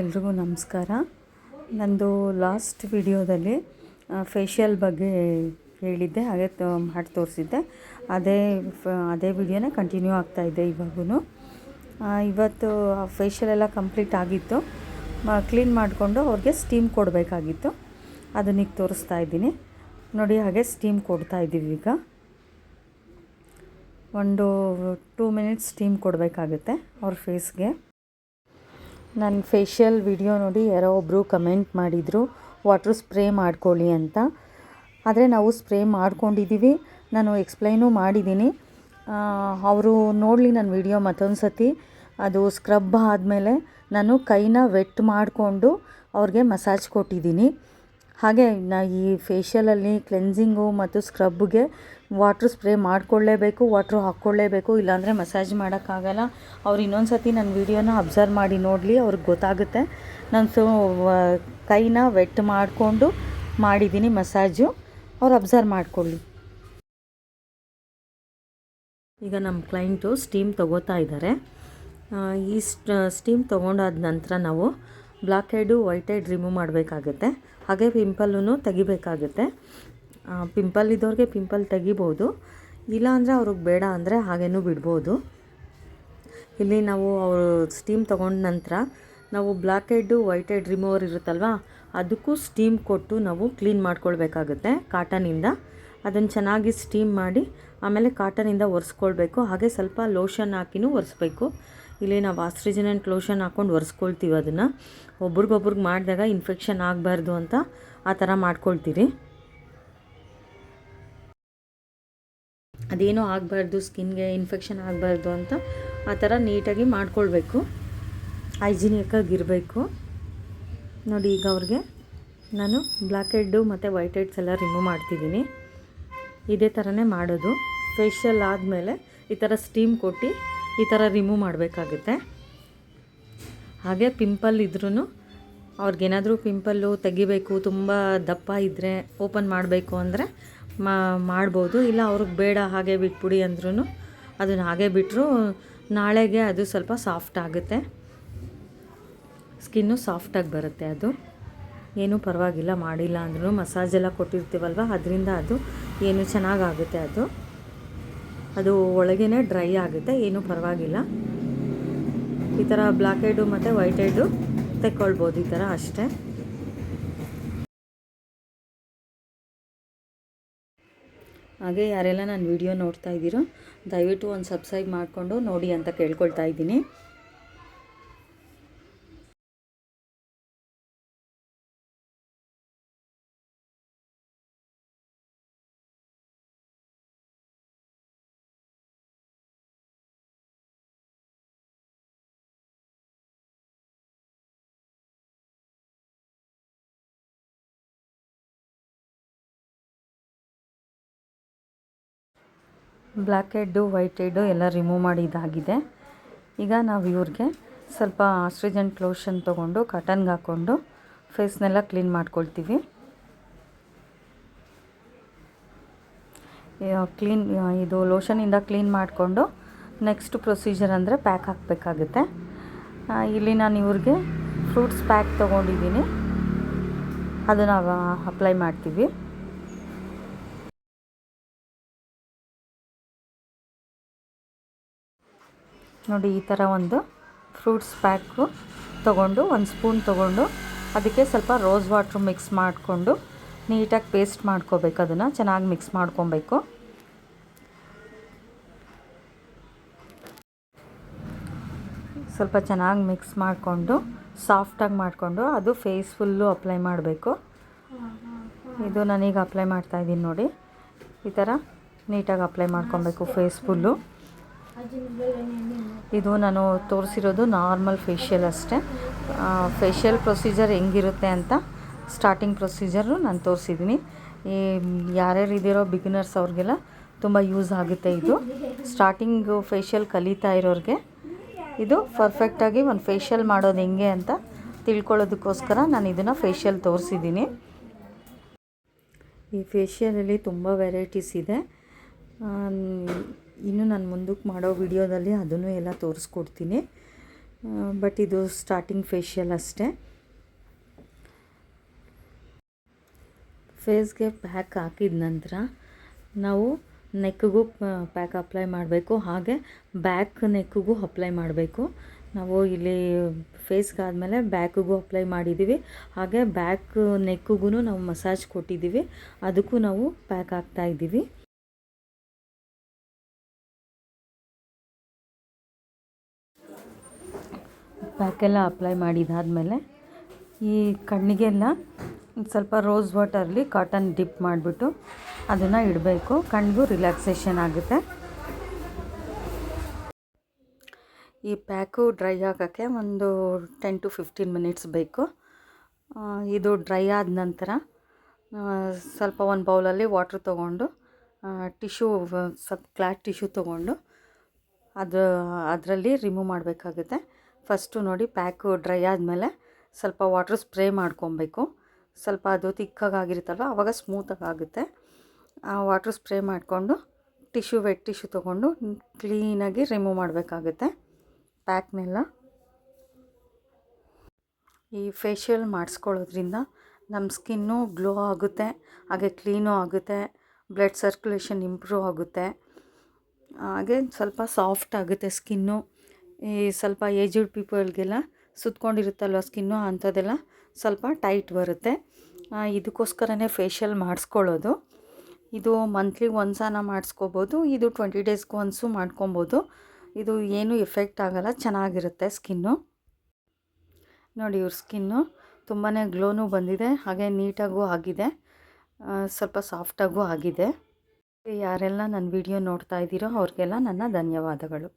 ಎಲ್ರಿಗೂ ನಮಸ್ಕಾರ. ನಂದು ಲಾಸ್ಟ್ ವಿಡಿಯೋದಲ್ಲಿ ಫೇಶಿಯಲ್ ಬಗ್ಗೆ ಹೇಳಿದ್ದೆ, ಹಾಗೆ ಮಾಡಿ ತೋರಿಸಿದ್ದೆ. ಅದೇ ಅದೇ ವಿಡಿಯೋನೇ ಕಂಟಿನ್ಯೂ ಆಗ್ತಾಯಿದೆ ಇವಾಗೂ ಇವತ್ತು ಫೇಶಿಯಲ್ ಎಲ್ಲ ಕಂಪ್ಲೀಟ್ ಆಗಿತ್ತು. ಕ್ಲೀನ್ ಮಾಡಿಕೊಂಡು ಅವ್ರಿಗೆ ಸ್ಟೀಮ್ ಕೊಡಬೇಕಾಗಿತ್ತು. ಅದನ್ನ ಈಗ ತೋರಿಸ್ತಾ ಇದ್ದೀನಿ. ನೋಡಿ ಹಾಗೆ ಸ್ಟೀಮ್ ಕೊಡ್ತಾ ಇದ್ದೀವಿ ಈಗ. ಒಂದು ಟೂ ಮಿನಿಟ್ಸ್ ಸ್ಟೀಮ್ ಕೊಡಬೇಕಾಗುತ್ತೆ ಅವ್ರ ಫೇಸ್ಗೆ ನನ್ನ ಫೇಶಿಯಲ್ ವಿಡಿಯೋ ನೋಡಿ ಯಾರೋ ಒಬ್ಬರು ಕಮೆಂಟ್ ಮಾಡಿದರು ವಾಟ್ರ್ ಸ್ಪ್ರೇ ಮಾಡ್ಕೊಳ್ಳಿ ಅಂತ. ಆದರೆ ನಾವು ಸ್ಪ್ರೇ ಮಾಡ್ಕೊಂಡಿದ್ದೀವಿ ನಾನು ಎಕ್ಸ್ಪ್ಲೈನು ಮಾಡಿದ್ದೀನಿ ಅವರು ನೋಡಲಿ ನನ್ನ ವಿಡಿಯೋ ಮತ್ತೊಂದು ಸತಿ ಅದು ಸ್ಕ್ರಬ್ ಆದಮೇಲೆ ನಾನು ಕೈನ ವೆಟ್ ಮಾಡಿಕೊಂಡು ಅವ್ರಿಗೆ ಮಸಾಜ್ ಕೊಟ್ಟಿದ್ದೀನಿ ಹಾಗೆ ನಾ ಈ ಫೇಶಿಯಲಲ್ಲಿ ಕ್ಲೆನ್ಸಿಂಗು ಮತ್ತು ಸ್ಕ್ರಬ್ಗೆ ವಾಟ್ರ್ ಸ್ಪ್ರೇ ಮಾಡಿಕೊಳ್ಳೇಬೇಕು ವಾಟ್ರ್ ಹಾಕ್ಕೊಳ್ಳೇಬೇಕು, ಇಲ್ಲಾಂದರೆ ಮಸಾಜ್ ಮಾಡೋಕ್ಕಾಗಲ್ಲ. ಅವ್ರು ಇನ್ನೊಂದು ಸತಿ ನನ್ನ ವೀಡಿಯೋನ ಅಬ್ಸರ್ವ್ ಮಾಡಿ ನೋಡಲಿ, ಅವ್ರಿಗೆ ಗೊತ್ತಾಗುತ್ತೆ. ನಾನು ಸೊ ಕೈನ ವೆಟ್ ಮಾಡಿಕೊಂಡು ಮಾಡಿದ್ದೀನಿ ಮಸಾಜು ಅವ್ರು ಅಬ್ಸರ್ವ್ ಮಾಡಿಕೊಳ್ಳಿ. ಈಗ ನಮ್ಮ ಕ್ಲೈಂಟು ಸ್ಟೀಮ್ ತೊಗೋತಾ ಇದ್ದಾರೆ ಈ ಸ್ಟೀಮ್ ತೊಗೊಂಡಾದ ನಂತರ ನಾವು blackhead whitehead remove ಮಾಡಬೇಕಾಗುತ್ತೆ. ಹಾಗೆ ಪಿಂಪಲ್ಲೂ ತೆಗಿಬೇಕಾಗುತ್ತೆ. ಪಿಂಪಲ್ ಇದ್ದವ್ರಿಗೆ ಪಿಂಪಲ್ ತೆಗಿಬೋದು. ಇಲ್ಲ ಅಂದರೆ ಅವ್ರಿಗೆ ಬೇಡ ಅಂದರೆ ಹಾಗೇನೂ ಬಿಡ್ಬೋದು. ಇಲ್ಲಿ ನಾವು ಅವರು ಸ್ಟೀಮ್ ತೊಗೊಂಡ ನಂತರ ನಾವು blackhead whitehead remover ಇರುತ್ತಲ್ವ, ಅದಕ್ಕೂ ಸ್ಟೀಮ್ ಕೊಟ್ಟು ನಾವು ಕ್ಲೀನ್ ಮಾಡ್ಕೊಳ್ಬೇಕಾಗುತ್ತೆ ಕಾಟನಿಂದ. ಅದನ್ನು ಚೆನ್ನಾಗಿ ಸ್ಟೀಮ್ ಮಾಡಿ ಆಮೇಲೆ ಕಾಟನಿಂದ ಒರೆಸ್ಕೊಳ್ಬೇಕು. ಹಾಗೆ ಸ್ವಲ್ಪ ಲೋಷನ್ ಹಾಕಿನೂ ಒರೆಸ್ಬೇಕು. ಇಲ್ಲಿ ನಾವು ಆಸ್ಟ್ರಿಜಿನೆಂಟ್ ಕ್ಲೋಷನ್ ಹಾಕ್ಕೊಂಡು ಒರೆಸ್ಕೊಳ್ತೀವಿ ಅದನ್ನು. ಒಬ್ರಿಗೊಬ್ರಿಗೆ ಮಾಡಿದಾಗ ಇನ್ಫೆಕ್ಷನ್ ಆಗಬಾರ್ದು ಅಂತ ಆ ಥರ ಮಾಡ್ಕೊಳ್ತೀರಿ. ಅದೇನೂ ಆಗಬಾರ್ದು, ಸ್ಕಿನ್ಗೆ ಇನ್ಫೆಕ್ಷನ್ ಆಗಬಾರ್ದು ಅಂತ ಆ ಥರ ನೀಟಾಗಿ ಮಾಡ್ಕೊಳ್ಬೇಕು. ಹೈಜಿನಿಕಾಗಿರಬೇಕು ನೋಡಿ ಈಗ ಅವ್ರಿಗೆ ನಾನು ಬ್ಲ್ಯಾಕ್ ಹೆಡ್ಡು ಮತ್ತು ವೈಟ್ ಹೆಡ್ಸ್ ಎಲ್ಲ ರಿಮೂವ್ ಮಾಡ್ತಿದ್ದೀನಿ. ಇದೇ ಥರನೇ ಮಾಡೋದು. ಫೇಶಿಯಲ್ ಆದಮೇಲೆ ಈ ಥರ ಸ್ಟೀಮ್ ಕೊಟ್ಟು ಈ ಥರ ರಿಮೂವ್ ಮಾಡಬೇಕಾಗುತ್ತೆ. ಹಾಗೆ ಪಿಂಪಲ್ ಇದ್ರೂ ಅವ್ರಿಗೇನಾದರೂ ಪಿಂಪಲ್ಲು ತೆಗಿಬೇಕು, ತುಂಬ ದಪ್ಪ ಇದ್ದರೆ ಓಪನ್ ಮಾಡಬೇಕು ಅಂದರೆ ಮಾಡ್ಬೋದು. ಇಲ್ಲ ಅವ್ರಿಗೆ ಬೇಡ, ಹಾಗೆ ಬಿಟ್ಬಿಡಿ ಅಂದ್ರೂ ಅದನ್ನು ಹಾಗೆ ಬಿಟ್ಟರು ನಾಳೆಗೆ ಅದು ಸ್ವಲ್ಪ ಸಾಫ್ಟ್ ಆಗುತ್ತೆ. ಸ್ಕಿನ್ನು ಸಾಫ್ಟಾಗಿ ಬರುತ್ತೆ ಅದು. ಏನೂ ಪರವಾಗಿಲ್ಲ, ಮಾಡಿಲ್ಲ ಅಂದ್ರೂ ಮಸಾಜ್ ಎಲ್ಲ ಕೊಟ್ಟಿರ್ತೀವಲ್ವ? ಅದರಿಂದ ಅದು ಏನು ಚೆನ್ನಾಗಾಗುತ್ತೆ ಅದು. ಅದು ಒಳಗೇ ಡ್ರೈ ಆಗುತ್ತೆ, ಏನೂ ಪರವಾಗಿಲ್ಲ. ಈ ಥರ ಬ್ಲ್ಯಾಕ್ ಹೆಡ್ಡು ಮತ್ತು ವೈಟ್ ಹೆಡ್ಡು ತೆಕ್ಕೊಳ್ಬೋದು ಈ ಥರ ಅಷ್ಟೇ. ಹಾಗೆ ಯಾರೆಲ್ಲ ನಾನು ವಿಡಿಯೋ ನೋಡ್ತಾ ಇದ್ದೀರೋ, ದಯವಿಟ್ಟು ಒಂದು ಸಬ್ಸ್ಕ್ರೈಬ್ ಮಾಡಿಕೊಂಡು ನೋಡಿ ಅಂತ ಕೇಳ್ಕೊಳ್ತಾ ಇದ್ದೀನಿ. ಬ್ಲ್ಯಾಕ್ ಹೆಡ್ಡು, ವೈಟ್ ಹೆಡ್ಡು ಎಲ್ಲ ರಿಮೂವ್ ಮಾಡಿ ಇದಾಗಿದೆ. ಈಗ ನಾವು ಇವ್ರಿಗೆ ಸ್ವಲ್ಪ ಆಸ್ಟ್ರಿಜೆಂಟ್ ಲೋಷನ್ ತೊಗೊಂಡು, ಕಾಟನ್ಗೆ ಹಾಕ್ಕೊಂಡು ಫೇಸ್ನೆಲ್ಲ ಕ್ಲೀನ್ ಮಾಡ್ಕೊಳ್ತೀವಿ. ಕ್ಲೀನ್ ಇದು ಲೋಷನಿಂದ ಕ್ಲೀನ್ ಮಾಡಿಕೊಂಡು ನೆಕ್ಸ್ಟ್ ಪ್ರೊಸೀಜರ್ ಅಂದರೆ ಪ್ಯಾಕ್ ಹಾಕಬೇಕಾಗುತ್ತೆ. ಇಲ್ಲಿ ನಾನು ಇವ್ರಿಗೆ ಫ್ರೂಟ್ಸ್ ಪ್ಯಾಕ್ ತೊಗೊಂಡಿದ್ದೀನಿ. ಅದನ್ನು ಅಪ್ಲೈ ಮಾಡ್ತೀವಿ. ನೋಡಿ, ಈ ಥರ ಒಂದು ಫ್ರೂಟ್ಸ್ ಪ್ಯಾಕು ತೊಗೊಂಡು, ಒಂದು ಸ್ಪೂನ್ ತೊಗೊಂಡು, ಅದಕ್ಕೆ ಸ್ವಲ್ಪ ರೋಸ್ ವಾಟ್ರ್ ಮಿಕ್ಸ್ ಮಾಡಿಕೊಂಡು, ನೀಟಾಗಿ ಪೇಸ್ಟ್ ಮಾಡ್ಕೋಬೇಕು ಅದನ್ನು, ಚೆನ್ನಾಗಿ ಮಿಕ್ಸ್ ಮಾಡ್ಕೊಬೇಕು. ಸ್ವಲ್ಪ ಚೆನ್ನಾಗಿ ಮಿಕ್ಸ್ ಮಾಡಿಕೊಂಡು ಸಾಫ್ಟಾಗಿ ಮಾಡಿಕೊಂಡು, ಅದು ಫೇಸ್ ಫುಲ್ಲು ಅಪ್ಲೈ ಮಾಡಬೇಕು. ಇದು ನಾನೀಗ ಅಪ್ಲೈ ಮಾಡ್ತಾಯಿದ್ದೀನಿ ನೋಡಿ. ಈ ಥರ ನೀಟಾಗಿ ಅಪ್ಲೈ ಮಾಡ್ಕೊಬೇಕು ಫೇಸ್ ಫುಲ್ಲು ಇದು ನಾನು ತೋರಿಸಿರೋದು ನಾರ್ಮಲ್ ಫೇಶಿಯಲ್ ಅಷ್ಟೇ. ಫೇಶಿಯಲ್ ಪ್ರೊಸೀಜರ್ ಹೆಂಗಿರುತ್ತೆ ಅಂತ ಸ್ಟಾರ್ಟಿಂಗ್ ಪ್ರೊಸೀಜರು ನಾನು ತೋರಿಸಿದ್ದೀನಿ. ಈ, ಯಾರ್ಯಾರು ಇದಿರೋ ಬಿಗಿನರ್ಸ್ ಅವ್ರಿಗೆಲ್ಲ ತುಂಬ ಯೂಸ್ ಆಗುತ್ತೆ ಇದು. ಸ್ಟಾರ್ಟಿಂಗು ಫೇಶಿಯಲ್ ಕಲಿತಾ ಇರೋರಿಗೆ ಇದು ಪರ್ಫೆಕ್ಟಾಗಿ ಒಂದು ಫೇಶಿಯಲ್ ಮಾಡೋದು ಹೆಂಗೆ ಅಂತ ತಿಳ್ಕೊಳ್ಳೋದಕ್ಕೋಸ್ಕರ ನಾನು ಇದನ್ನು ಫೇಶಿಯಲ್ ತೋರಿಸಿದ್ದೀನಿ. ಈ ಫೇಶಿಯಲಲ್ಲಿ ತುಂಬ ವೆರೈಟೀಸ್ ಇದೆ. ಇನ್ನು ನಾನು ಮುಂದಕ್ಕೆ ಮಾಡೋ ವಿಡಿಯೋದಲ್ಲಿ ಅದನ್ನು ಎಲ್ಲ ತೋರಿಸ್ಕೊಡ್ತೀನಿ. ಬಟ್ ಇದು ಸ್ಟಾರ್ಟಿಂಗ್ ಫೇಶಿಯಲ್ ಅಷ್ಟೇ. ಫೇಸ್ಗೆ ಪ್ಯಾಕ್ ಹಾಕಿದ ನಂತರ ನಾವು ನೆಕ್ಗೂ ಪ್ಯಾಕ್ ಅಪ್ಲೈ ಮಾಡಬೇಕು. ಹಾಗೆ ಬ್ಯಾಕ್ ನೆಕ್ಗೂ ಅಪ್ಲೈ ಮಾಡಬೇಕು. ನಾವು ಇಲ್ಲಿ ಫೇಸ್ಗೆ ಆದಮೇಲೆ ಬ್ಯಾಕಿಗೂ ಅಪ್ಲೈ ಮಾಡಿದ್ದೀವಿ ಹಾಗೆ ಬ್ಯಾಕ್ ನೆಕ್ಗೂ ನಾವು ಮಸಾಜ್ ಕೊಟ್ಟಿದ್ದೀವಿ ಅದಕ್ಕೂ ನಾವು ಪ್ಯಾಕ್ ಹಾಕ್ತಾ ಪ್ಯಾಕೆಲ್ಲ ಅಪ್ಲೈ ಮಾಡಿದಾದಮೇಲೆ ಈ ಕಣ್ಣಿಗೆಲ್ಲ ಸ್ವಲ್ಪ ರೋಸ್ ವಾಟರ್ಲಿ ಕಾಟನ್ ಡಿಪ್ ಮಾಡಿಬಿಟ್ಟು ಅದನ್ನು ಇಡಬೇಕು. ಕಣ್ಣಿಗೂ ರಿಲ್ಯಾಕ್ಸೇಷನ್ ಆಗುತ್ತೆ. ಈ ಪ್ಯಾಕು ಡ್ರೈ ಆಗೋಕ್ಕೆ ಒಂದು ಟೆನ್ ಟು ಫಿಫ್ಟೀನ್ ಮಿನಿಟ್ಸ್ ಬೇಕು. ಇದು ಡ್ರೈ ಆದ ನಂತರ ಸ್ವಲ್ಪ ಒಂದು ಬೌಲಲ್ಲಿ ವಾಟ್ರ್ ತೊಗೊಂಡು ಟಿಶ್ಯೂ, ಸ್ವಲ್ಪ ಕ್ಲಾಟ್ ಟಿಶ್ಯೂ ತೊಗೊಂಡು ಅದು ಅದರಲ್ಲಿ ರಿಮೂವ್ ಮಾಡಬೇಕಾಗುತ್ತೆ. ಫಸ್ಟು ನೋಡಿ ಪ್ಯಾಕು ಡ್ರೈ ಆದಮೇಲೆ ಸ್ವಲ್ಪ ವಾಟ್ರ್ ಸ್ಪ್ರೇ ಮಾಡ್ಕೊಬೇಕು. ಸ್ವಲ್ಪ ಅದು ತಿಕ್ಕಾಗಿರುತ್ತಲ್ವ ಆವಾಗ ಸ್ಮೂತಾಗಿ ಆಗುತ್ತೆ ಆ ವಾಟ್ರ್ ಸ್ಪ್ರೇ ಮಾಡಿಕೊಂಡು ಟಿಶ್ಯೂ ವೆಟ್ ಟಿಶ್ಯೂ ತೊಗೊಂಡು ಕ್ಲೀನಾಗಿ ರಿಮೂವ್ ಮಾಡಬೇಕಾಗುತ್ತೆ. ಪ್ಯಾಕ್ನೆಲ್ಲ. ಈ ಫೇಶಿಯಲ್ ಮಾಡಿಸ್ಕೊಳ್ಳೋದ್ರಿಂದ ನಮ್ಮ ಸ್ಕಿನ್ನು ಗ್ಲೋ ಆಗುತ್ತೆ. ಹಾಗೆ ಕ್ಲೀನು ಆಗುತ್ತೆ. ಬ್ಲಡ್ ಸರ್ಕ್ಯುಲೇಷನ್ ಇಂಪ್ರೂವ್ ಆಗುತ್ತೆ. ಹಾಗೆ ಸ್ವಲ್ಪ ಸಾಫ್ಟ್ ಆಗುತ್ತೆ ಸ್ಕಿನ್ನು. ಈ ಸ್ವಲ್ಪ ಏಜ್ಡ್ ಪೀಪಲ್ಗೆಲ್ಲ ಸುತ್ಕೊಂಡಿರುತ್ತಲ್ವ ಸ್ಕಿನ್ನು ಅಂಥದ್ದೆಲ್ಲ ಸ್ವಲ್ಪ ಟೈಟ್ ಬರುತ್ತೆ. ಇದಕ್ಕೋಸ್ಕರನೇ ಫೇಶಿಯಲ್ ಮಾಡಿಸ್ಕೊಳ್ಳೋದು. ಇದು ಮಂತ್ಲಿ ಒಂದ್ಸಲ ಮಾಡಿಸ್ಕೋಬೋದು, ಇದು ಟ್ವೆಂಟಿ ಡೇಸ್ಗೆ ಒನ್ಸು ಮಾಡ್ಕೊಬೋದು. ಇದು ಏನೂ ಎಫೆಕ್ಟ್ ಆಗಲ್ಲ, ಚೆನ್ನಾಗಿರುತ್ತೆ ಸ್ಕಿನ್ನು. ನೋಡಿ ಇವ್ರ ಸ್ಕಿನ್ನು ತುಂಬಾ ಗ್ಲೋನು ಬಂದಿದೆ, ಹಾಗೆ ನೀಟಾಗೂ ಆಗಿದೆ ಸ್ವಲ್ಪ ಸಾಫ್ಟಾಗೂ ಆಗಿದೆ. ಯಾರೆಲ್ಲ ನನ್ನ ವಿಡಿಯೋ ನೋಡ್ತಾ ಇದ್ದೀರೋ ಅವ್ರಿಗೆಲ್ಲ ನನ್ನ ಧನ್ಯವಾದಗಳು.